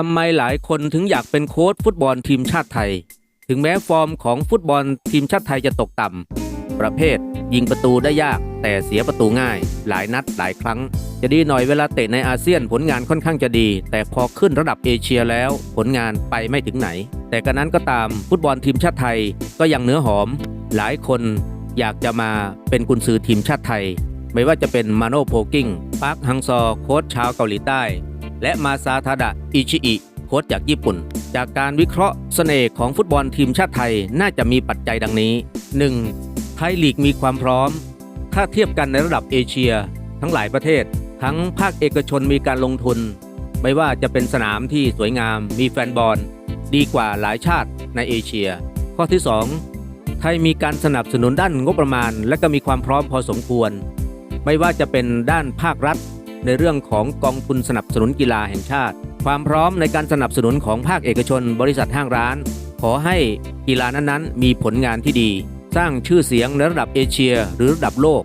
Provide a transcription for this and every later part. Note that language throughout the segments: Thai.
ทำไมหลายคนถึงอยากเป็นโค้ชฟุตบอลทีมชาติไทย ถึงแม้ฟอร์มของฟุตบอลทีมชาติไทยจะตกต่ำ ประเภท ยิงประตูได้ยาก แต่เสียประตูง่าย หลายนัดหลายครั้ง จะดีหน่อยเวลาเตะในอาเซียนผลงานค่อนข้างจะดี แต่พอขึ้นระดับเอเชียแล้วผลงานไปไม่ถึงไหน แต่กระนั้นก็ตามฟุตบอลทีมชาติไทยก็ยังเนื้อหอม หลายคนอยากจะมาเป็นกุนซือทีมชาติไทย ไม่ว่าจะเป็นมาโนโพกิ้งปาร์คฮังซอโค้ชชาวเกาหลีใต้ และมาซาทาดะอิชิอิโค้ชจากญี่ปุ่น จากการวิเคราะห์เสน่ห์ของฟุตบอลทีมชาติไทยน่าจะมีปัจจัยดังนี้ 1. ไทยลีกมีความพร้อม ถ้าเทียบกันในระดับเอเชีย ทั้งหลายประเทศ ทั้งภาคเอกชนมีการลงทุน ไม่ว่าจะเป็นสนามที่สวยงาม มีแฟนบอล ดีกว่าหลายชาติในเอเชีย ข้อที่ 2 ไทยมีการสนับสนุนด้านงบประมาณ และก็มีความพร้อมพอสมควร ไม่ว่าจะเป็นด้านภาครัฐ ในเรื่องของกองทุนสนับสนุนกีฬาแห่งชาติ ความพร้อมในการสนับสนุนของภาคเอกชน บริษัทห้างร้าน ขอให้กีฬานั้นๆ มีผลงานที่ดี สร้างชื่อเสียงในระดับเอเชีย หรือระดับโลก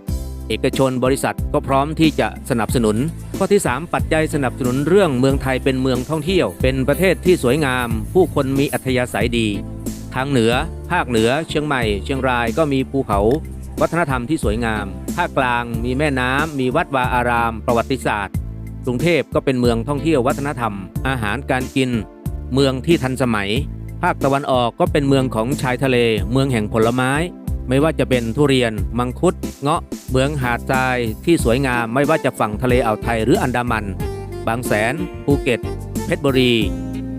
เอกชนบริษัทก็พร้อมที่จะสนับสนุน ข้อที่ 3 ปัจจัยสนับสนุนเรื่องเมืองไทยเป็นเมืองท่องเที่ยว เป็นประเทศที่สวยงาม ผู้คนมีอัธยาศัยดี ทางเหนือ ภาคเหนือ เชียงใหม่ เชียงรายก็มีภูเขา วัฒนธรรมที่สวยงาม ภาคกลางมีแม่น้ำ มีวัดวาอาราม ประวัติศาสตร์ กรุงเทพก็เป็นเมืองท่องเที่ยววัฒนธรรม อาหารการกิน เมืองที่ทันสมัย ภาคตะวันออกก็เป็นเมืองของชายทะเล เมืองแห่งผลไม้ ไม่ว่าจะเป็นทุเรียน มังคุด เงาะ เมืองหาดทรายที่สวยงาม ไม่ว่าจะฝั่งทะเลอ่าวไทยหรืออันดามัน บางแสน ภูเก็ต เพชรบุรี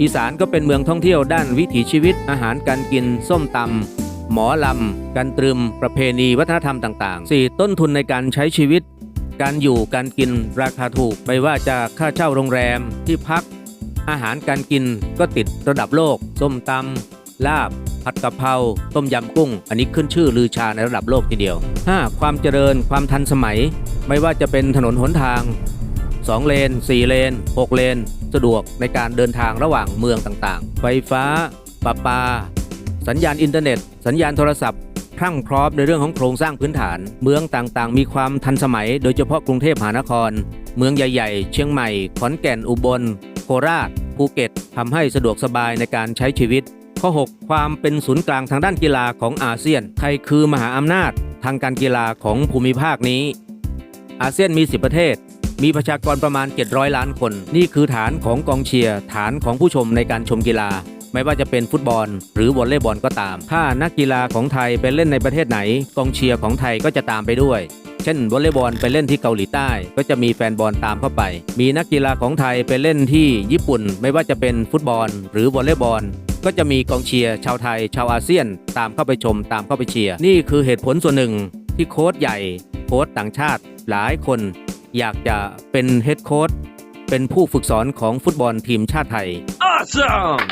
อีสานก็เป็นเมืองท่องเที่ยวด้านวิถีชีวิต อาหารการกิน ส้มตำ หมอลำการตรึม ประเพณีวัฒนธรรมต่าง ๆ 4. ต้นทุนในการใช้ชีวิต การอยู่การกินราคาถูก ไม่ว่าจะค่าเช่าโรงแรมที่พัก อาหารการกินก็ติดระดับโลก ส้มตำลาบ ผัดกะเพราต้มยำกุ้ง อันนี้ขึ้นชื่อลือชาในระดับโลกทีเดียว 5. ความเจริญความทันสมัย ไม่ว่าจะเป็นถนนหนทาง 2 เลน 4 เลน 6 เลน สะดวกในการเดินทางระหว่างเมืองต่างๆ ไฟฟ้าประปา สัญญาณอินเทอร์เน็ต สัญญาณโทรศัพท์พรั่งพร้อมในเรื่องของโครงสร้างพื้นฐาน เมืองต่างๆ มีความทันสมัย โดยเฉพาะกรุงเทพมหานคร เมืองใหญ่ๆ เชียงใหม่ ขอนแก่นอุบล โคราช ภูเก็ตทำให้สะดวกสบายในการใช้ชีวิต ข้อ 6 ความเป็นศูนย์กลางทางด้านกีฬาของอาเซียนไทยคือมหาอำนาจ ทางการกีฬาของภูมิภาคนี้ อาเซียนมี 10 ประเทศ มีประชากรประมาณ 700 ล้านคน นี่คือฐานของกองเชียร์ฐานของผู้ชมในการชมกีฬา ไม่ว่าจะเป็นฟุตบอล หรือวอลเลย์บอลก็ตาม ถ้านักกีฬาของไทยไปเล่นในประเทศไหน กองเชียร์ของไทยก็จะตามไปด้วยเช่นวอลเลย์บอลไปเล่นที่เกาหลีใต้ ก็จะมีแฟนบอลตามเข้าไป มีนักกีฬาของไทยไปเล่นที่ญี่ปุ่น ไม่ว่าจะเป็นฟุตบอล หรือวอลเลย์บอล ก็จะมีกองเชียร์ชาวไทย ชาวอาเซียน ตามเข้าไปชม ตามเข้าไปเชียร์ นี่คือเหตุผลส่วนหนึ่งที่โค้ชใหญ่ โค้ชต่างชาติ หลายคน อยากจะเป็นเฮดโค้ช เป็นผู้ฝึกสอนของฟุตบอลทีมชาติไทย Awesome!